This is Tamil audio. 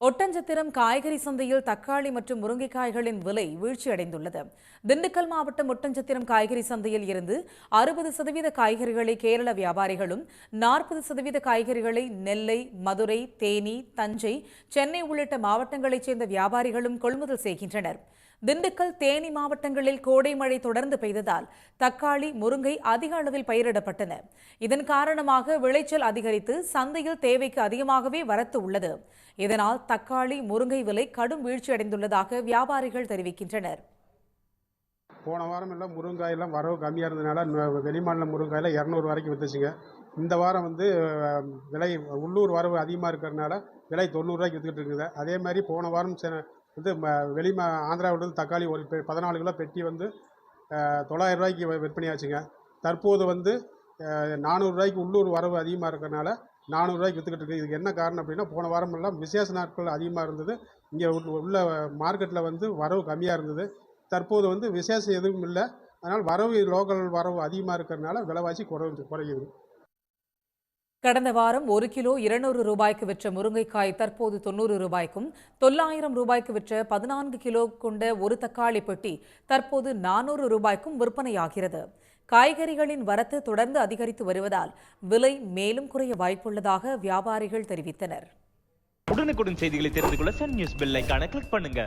ஒட்டஞ்சத்திரம் காய்கறி சந்தையில் தக்காளி மற்றும் முருங்கைக்காய்களின் விலை வீழ்ச்சியடைந்துள்ளது. திண்டுக்கல் மாவட்டம் ஒட்டஞ்சத்திரம் காய்கறி சந்தையில் இருந்து அறுபது சதவீத காய்கறிகளை கேரள வியாபாரிகளும் நாற்பது சதவீத காய்கறிகளை நெல்லை மதுரை தேனி தஞ்சை சென்னை உள்ளிட்ட மாவட்டங்களைச் சேர்ந்த வியாபாரிகளும் கொள்முதல் செய்கின்றனர். திண்டுக்கல் தேனி மாவட்டங்களில் கோடை மழை தொடர்ந்து பெய்ததால் தக்காளி முருங்கை அதிக அளவில் பயிரிடப்பட்டன. இதன் காரணமாக விளைச்சல் அதிகரித்து சந்தையில் தேவைக்கு அதிகமாகவே வரத்து உள்ளது. இதனால் தக்காளி முருங்கை விலை கடும் வீழ்ச்சியடைந்துள்ளதாக வியாபாரிகள் தெரிவிக்கின்றனர். போன வாரம் எல்லாம் முருங்காயெல்லாம் வரவு கம்மியாக இருந்ததுனால வெளிமாநில முருங்காயில் இரநூறு வரைக்கும் விற்றுச்சுங்க இந்த வாரம் வந்து விலை உள்ளூர் வரவு அதிகமாக இருக்கிறதுனால விலை தொண்ணூறுரூவாய்க்கு விற்றுக்கிட்டு இருக்குது அதே மாதிரி போன வாரம் செ- வந்து ம- வெளி மா ஆந்திராவிலிருந்து தக்காளி ஒரு பெ- பதினாலு கிலோ பெட்டி வந்து தொள்ளாயிரம் ரூபாய்க்கு விற்பனையாச்சுங்க தற்போது வந்து நானூறுரூவாய்க்கு உள்ளூர் வரவு அதிகமாக இருக்கிறனால நானூறுரூவாய்க்கு விற்றுக்கிட்டு இருக்குது இதுக்கு என்ன காரணம் அப்படின்னா போன வாரமெல்லாம் விசேஷ நாட்கள் அதிகமாக இருந்தது. இங்கே உள்ள மார்க்கெட்டில் வந்து வரவு கம்மியாக இருந்தது. தற்போது வந்து விசேஷம் எதுவும் இல்லை. அதனால் வரவு லோக்கல் வரவு அதிகமாக இருக்கிறதுனால விலைவாசி குறைஞ்சு குறையுது. கடந்த வாரம் ஒரு கிலோ இருநூறு ரூபாய்க்கு விற்ற முருங்கைக்காய் தற்போது தொண்ணூறு ரூபாய்க்கும் தொள்ளாயிரம் ரூபாய்க்கு விற்ற பதினான்கு கிலோ கொண்ட ஒரு தக்காளி பெட்டி தற்போது நானூறு ரூபாய்க்கும் விற்பனையாகிறது. காய்கறிகளின் வரத்து தொடர்ந்து அதிகரித்து வருவதால் விலை மேலும் குறைய வாய்ப்புள்ளதாக வியாபாரிகள் தெரிவித்தனர். உடனுக்குடன் செய்திகளை தெரிந்து கொள்ள சன் நியூஸ் பெல்லைக்கான கிளிக் பண்ணுங்க.